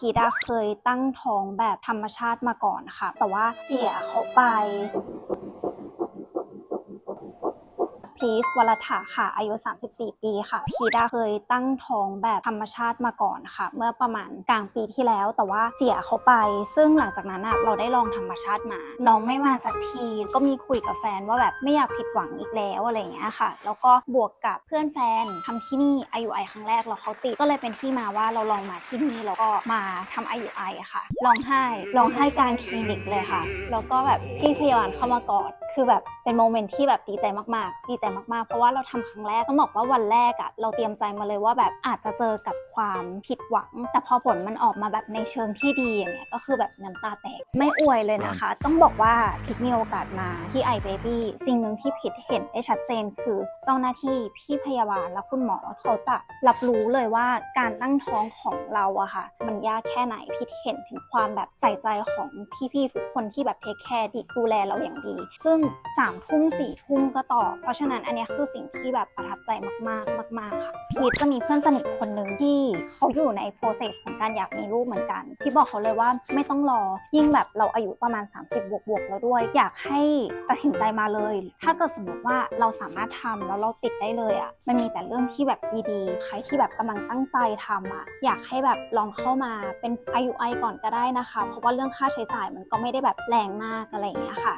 กีดาเคยตั้งท้องแบบธรรมชาติมาก่อนค่ะ แต่ว่าเสียเขาไป พีสวรถาค่ะ อายุ 34 ปีค่ะ พีดาเคยตั้งท้องแบบธรรมชาติมาก่อนค่ะ เมื่อประมาณกลางปีที่แล้ว แต่ว่าเสียเขาไป ซึ่งหลังจากนั้นอะเราได้ลองธรรมชาติมา น้องไม่มาสักที ก็มีคุยกับแฟนว่าแบบไม่อยากผิดหวังอีกแล้วอะไรอย่างเงี้ยค่ะ แล้วก็บวกกับเพื่อนแฟนทำที่นี่ IUI ครั้งแรกแล้วเขาติดก็เลยเป็นที่มาว่าเราลองมาที่นี่แล้วก็มาทำ IUI อะค่ะร้องไห้ร้องไห้กลางคลินิกเลยค่ะ แล้วก็แบบพี่พยาบาลเข้ามากอดคือแบบเป็นโมเมนต์ที่แบบดีใจมากๆ ดีใจมากๆ เพราะว่าเราทำครั้งแรกต้องบอกว่าวันแรกอะเราเตรียมใจมาเลยว่าแบบอาจจะเจอกับ ความผิดหวัง แต่พอผลมันออกมาแบบในเชิงที่ดีอย่างเงี้ยก็คือแบบน้ำตาแตกไม่อวยเลยนะคะ ต้องบอกว่าพิกมีโอกาสมาที่ไอเบบี้สิ่งหนึ่งที่พิดเห็นได้ชัดเจนคือเจ้าหน้าที่พี่พยาบาลและคุณหมอเขาจะรับรู้เลยว่าการตั้งท้องของเราอะค่ะ มันยากแค่ไหนพิดเห็นถึงความแบบใส่ใจของพี่ๆทุกคนที่แบบเทคแคร์ดีดูแลเราอย่างดี ซึ่ง3ามทุ่มสี่ทุ่มก็ต่อ เพราะฉะนั้นอันเนี้ยคือสิ่งที่แบบประทับใจมากๆ มาก ๆ ค่ะพีทจะมีเพื่อนสนิทคนหนึ่งที่เขาอยู่ในโปรเซสของการอยากมีลูกเหมือนกัน พี่บอกเขาเลยว่าไม่ต้องรอ ยิ่งแบบเราอายุประมาณ 30 บวกบวกแล้วด้วย อยากให้ตัดสินใจมาเลย ถ้าเกิดสมมติว่าเราสามารถทำแล้วเราติดได้เลยอะ่ะ มันมีแต่เรื่องที่แบบดีๆ ใครที่แบบกำลังตั้งใจทำอะ อยากให้แบบลองเข้ามาเป็น IUI ก่อนก็ได้นะคะ เพราะว่าเรื่องค่าใช้จ่ายมันก็ไม่ได้แบบแรงมากอะไรอย่างเงี้ยค่ะ